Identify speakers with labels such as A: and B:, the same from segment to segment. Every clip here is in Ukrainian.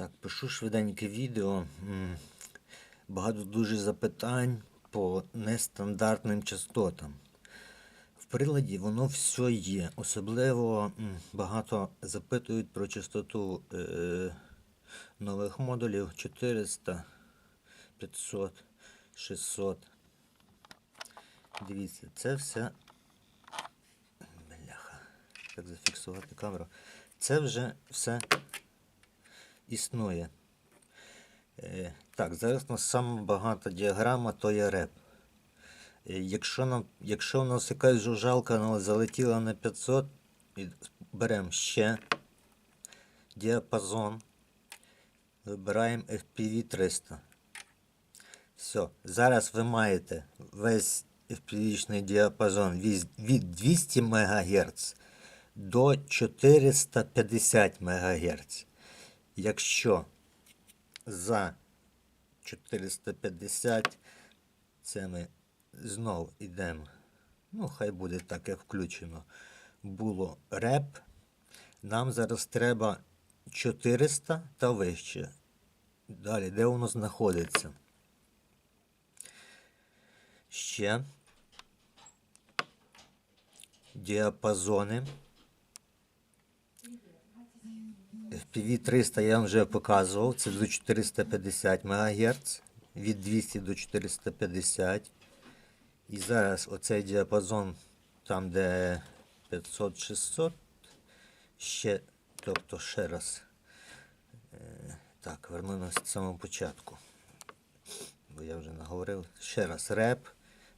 A: Так, пишу швиденьке відео. Багато дуже запитань по нестандартним частотам. В приладі воно все є. Особливо багато запитують про частоту е, нових модулів 400, 500, 600. Дивіться, це все. Бляха. Як зафіксувати камеру? Це вже все існує. Е, Так, зараз у нас саме багата діаграма, то є реп. Е, Якщо, нам, якщо у нас якась жужжалка ну, залетіла на 500, і беремо ще діапазон, вибираємо FPV 300. Все, зараз ви маєте весь FPV-шний діапазон від 200 МГц до 450 МГц. Якщо за 450 це ми знов йдемо. Ну, хай буде так, як включено. Було реп. Нам зараз треба 400 та вище. Далі, де воно знаходиться? Ще діапазони. FPV 300 я вам вже показував, це до 450 МГц, від 200 до 450. І зараз оцей діапазон, там де 500-600, ще, тобто ще раз. Е, Так, вернемося до самого початку. Бо я вже наговорив. Ще раз реп,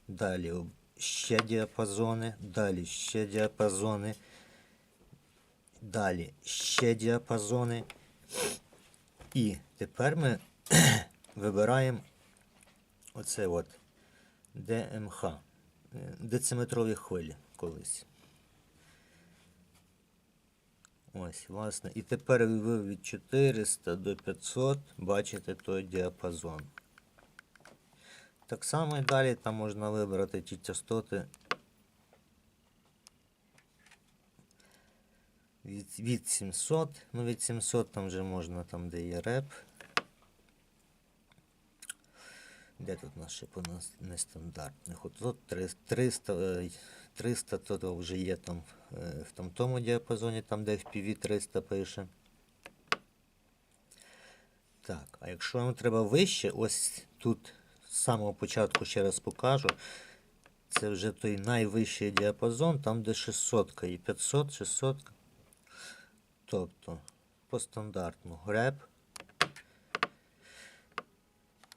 A: далі ще діапазони, далі ще діапазони. Далі ще діапазони. І тепер ми вибираємо оце от ДМХ. Дециметрові хвилі колись. Ось, власне. І тепер ви від 400 до 500 бачите той діапазон. Так само і далі там можна вибрати ті частоти від, від 700, ну від 700 там вже можна, там де є реп. Де тут наш ще по нас нестандартних? От тут 300, е, 300 то вже є там е, в там тому діапазоні, там де FPV 300 пише. Так, а якщо вам треба вище, ось тут з самого початку ще раз покажу. Це вже той найвищий діапазон, там де 600 і 500, 600. Тобто по стандартну реп,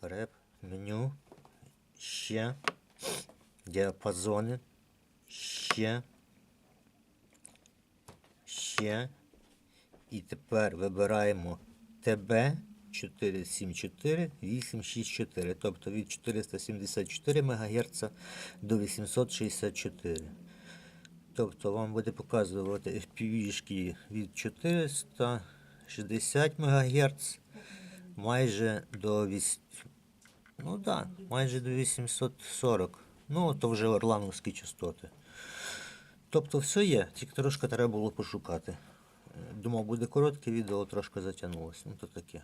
A: реп, меню, ще, діапазони, ще, ще. І тепер вибираємо ТБ 474 864, тобто від 474 МГц до 864. Тобто вам буде показувати FPV-шки від 460 МГц майже до 8, ну да, майже до 840. Ну, то вже орлановські частоти. Тобто все є, тільки трошки треба було пошукати. Думав, буде коротке відео, трошки затягнулося. Ну то таке.